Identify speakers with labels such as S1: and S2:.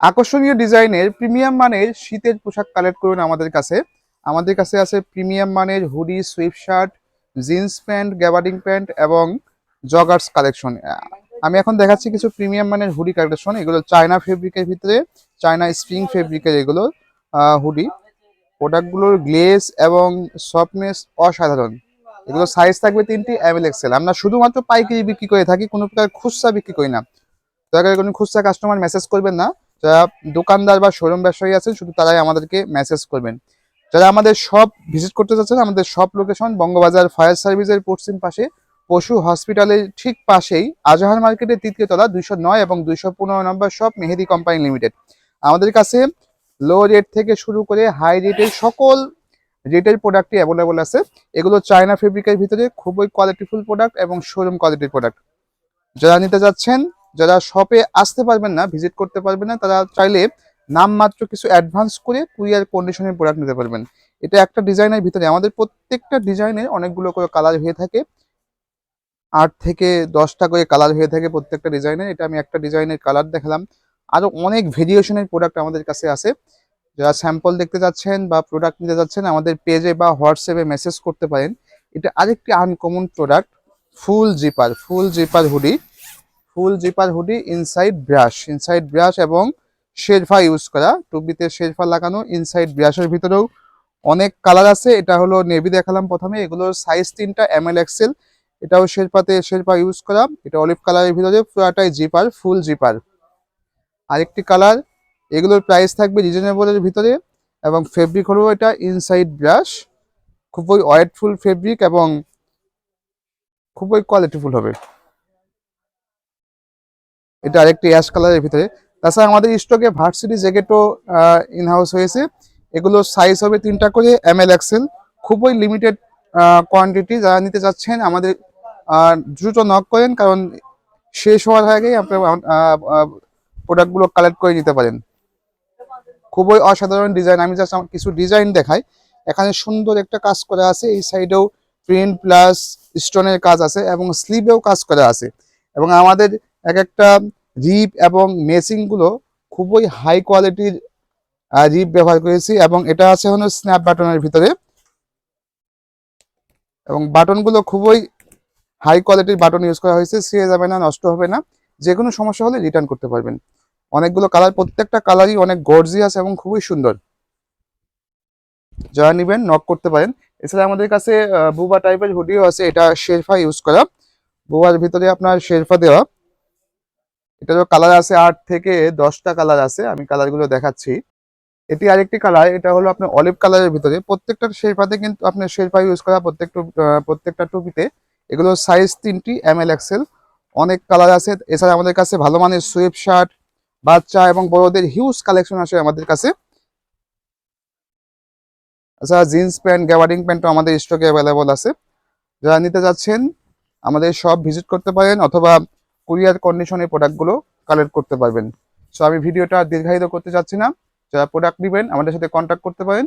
S1: আকর্ষণীয় ডিজাইনের প্রিমিয়াম মানের শীতের পোশাক কালেক্ট করুন আমাদের কাছে। আমাদের কাছে আছে প্রিমিয়াম মানের hoodie, sweatshirt, jeans pant, gabardine pant এবং জগার্স কালেকশন আমি এখন দেখাচ্ছি কিছু প্রিমিয়াম মানের হুডি কালেকশন এগুলো চায়না ফেব্রিকের ভিতরে, চায়না স্প্রিং ফেব্রিকের এগুলো হুডি। প্রোডাক্টগুলোর গ্লেস এবং সফটনেস অসাধারণ। এগুলো সাইজ থাকবে তিনটি অ্যাভেল এক্সেল আমরা শুধুমাত্র পাইকারি বিক্রি করে থাকি, কোনো প্রকার খুচরা বিক্রি করি না। দয়া করে কোনো খুচরা কাস্টমার মেসেজ করবেন না। যারা দোকানদার বা শোরুম ব্যবসায়ী আছেন, শুধু তারাই আমাদেরকে মেসেজ করবেন। যারা আমাদের সব ভিজিট করতে চাচ্ছেন আমাদের সব লোকেশন বঙ্গবাজার ফায়ার সার্ভিসের পশ্চিম পাশে, পশু হসপিটালের ঠিক পাশেই আজহার মার্কেটের তৃতীয় তলা, দুইশো নয় এবং দুইশো পনেরো number shop Mehedi company limited আমাদের কাছে লো রেট থেকে শুরু করে হাই রেটের সকল রেটের প্রোডাক্টই অ্যাভেলেবল আছে। এগুলো চায়না ফেব্রিকের ভিতরে খুবই কোয়ালিটিফুল প্রোডাক্ট এবং শোরুম কোয়ালিটির প্রোডাক্ট যারা নিতে যাচ্ছেন যারা শপে আসতে পারবেন না ভিজিট করতে পারবেন না, তারা চাইলে নামমাত্র কিছু অ্যাডভান্স করে কুরিয়ার কন্ডিশনের প্রোডাক্ট নিতে পারবেন। এটা একটা ডিজাইনের ভিতরে, আমাদের প্রত্যেকটা ডিজাইনের অনেকগুলো করে কালার হয়ে থাকে। আট থেকে দশটা করে কালার হয়ে থাকে প্রত্যেকটা ডিজাইনের এটা আমি একটা ডিজাইনের কালার দেখালাম। আরও অনেক ভেরিয়েশনের প্রোডাক্ট আমাদের কাছে আছে। যারা স্যাম্পল দেখতে যাচ্ছেন বা প্রোডাক্ট নিতে যাচ্ছেন, আমাদের পেজে বা হোয়াটসঅ্যাপে মেসেজ করতে পারেন। এটা আরেকটি uncommon product full zipper full zipper hoodie full zipper hoodie inside brush inside brush এবং শেরফা ইউজ করা। টুপিতে শেরফা লাগানো ইনসাইড ব্রাশের ভিতরেও অনেক কালার আছে। এটা হলো নেভি দেখালাম প্রথমে। এগুলোর সাইজ তিনটা এম এল এক্সেল এটাও শেরপাতে শেরপা ইউজ করা। এটা অলিভ কালারের ভিতরে, পুরাটাই জিপার ফুল জিপার। আরেকটি কালার এগুলোর প্রাইস থাকবে রিজনেবলের ভিতরে এবং ফেব্রিক হলো এটা ইনসাইড ব্রাশ খুবই ওয়েটফুল ফেব্রিক এবং খুবই কোয়ালিটিফুল হবে। এটা আরেকটি অ্যাশ কালারের ভিতরে। তাছাড়া আমাদের স্টকে ভার্সিটি জ্যাকেটও ইন হাউস হয়েছে। এগুলো সাইজ হবে তিনটা করে এম এল এক্সেল খুবই লিমিটেড কোয়ান্টিটি যারা নিতে চাচ্ছেন, আমাদের দ্রুত নক করেন, কারণ শেষ হওয়ার আগেই আপনার প্রোডাক্টগুলো কালেক্ট করে নিতে পারেন। খুবই অসাধারণ ডিজাইন আমি জাস্ট কিছু ডিজাইন দেখাই। এখানে সুন্দর একটা কাজ করা আছে। এই সাইডেও প্রিন্ট প্লাস স্টোনের কাজ আছে এবং স্লিভেও কাজ করা আছে। এবং আমাদের এক একটা রিপ এবং মেসিংগুলো খুবই হাই কোয়ালিটির রিপ ব্যবহার করেছি এবং এটা আছে হলো স্ন্যাপ বাটনের ভিতরে। এবং বাটনগুলো খুবই হাই কোয়ালিটির বাটন ইউজ করা হয়েছে, ছিঁড়ে যাবে না, নষ্ট হবে না। যে কোনো সমস্যা হলে রিটার্ন করতে পারবেন। অনেকগুলো কালার প্রত্যেকটা কালারই অনেক গর্জিয়াস এবং খুবই সুন্দর। যারা নেবেন নক করতে পারেন। এছাড়া আমাদের কাছে বুবা টাইপের হুডিও আছে, এটা শেরফা ইউজ করা। বুবার ভিতরে আপনার শেরফা দেওয়া। এটারও কালার আছে আট থেকে দশটা কালার আছে, আমি কালারগুলো দেখাচ্ছি। এটি আরেকটি কালার এটা হলো আপনার অলিভ কালারের ভিতরে। প্রত্যেকটা শেরফাতে কিন্তু আপনার শেরফা ইউজ করা প্রত্যেকটা প্রত্যেকটা টুপিতে। এগুলো সাইজ তিনটি এম এল এক্সেল অনেক কালার আছে, এছাড়া আমাদের কাছে ভালো মানের সুইপ শার্ট বাচ্চা এবং বড়দের হিউজ কালেকশন আসে আমাদের কাছে। আচ্ছা জিন্স প্যান্ট গ্যাবার্ডিং প্যান্টও আমাদের স্টকে অ্যাভেলেবল আছে। যারা নিতে যাচ্ছেন, আমাদের সব ভিজিট করতে পারেন, অথবা কুরিয়ার কন্ডিশনে প্রোডাক্টগুলো কালেক্ট করতে পারবেন। সো আমি ভিডিওটা দীর্ঘায়িত করতে চাচ্ছি না। যারা প্রোডাক্ট নেবেন, আমাদের সাথে কন্ট্যাক্ট করতে পারেন।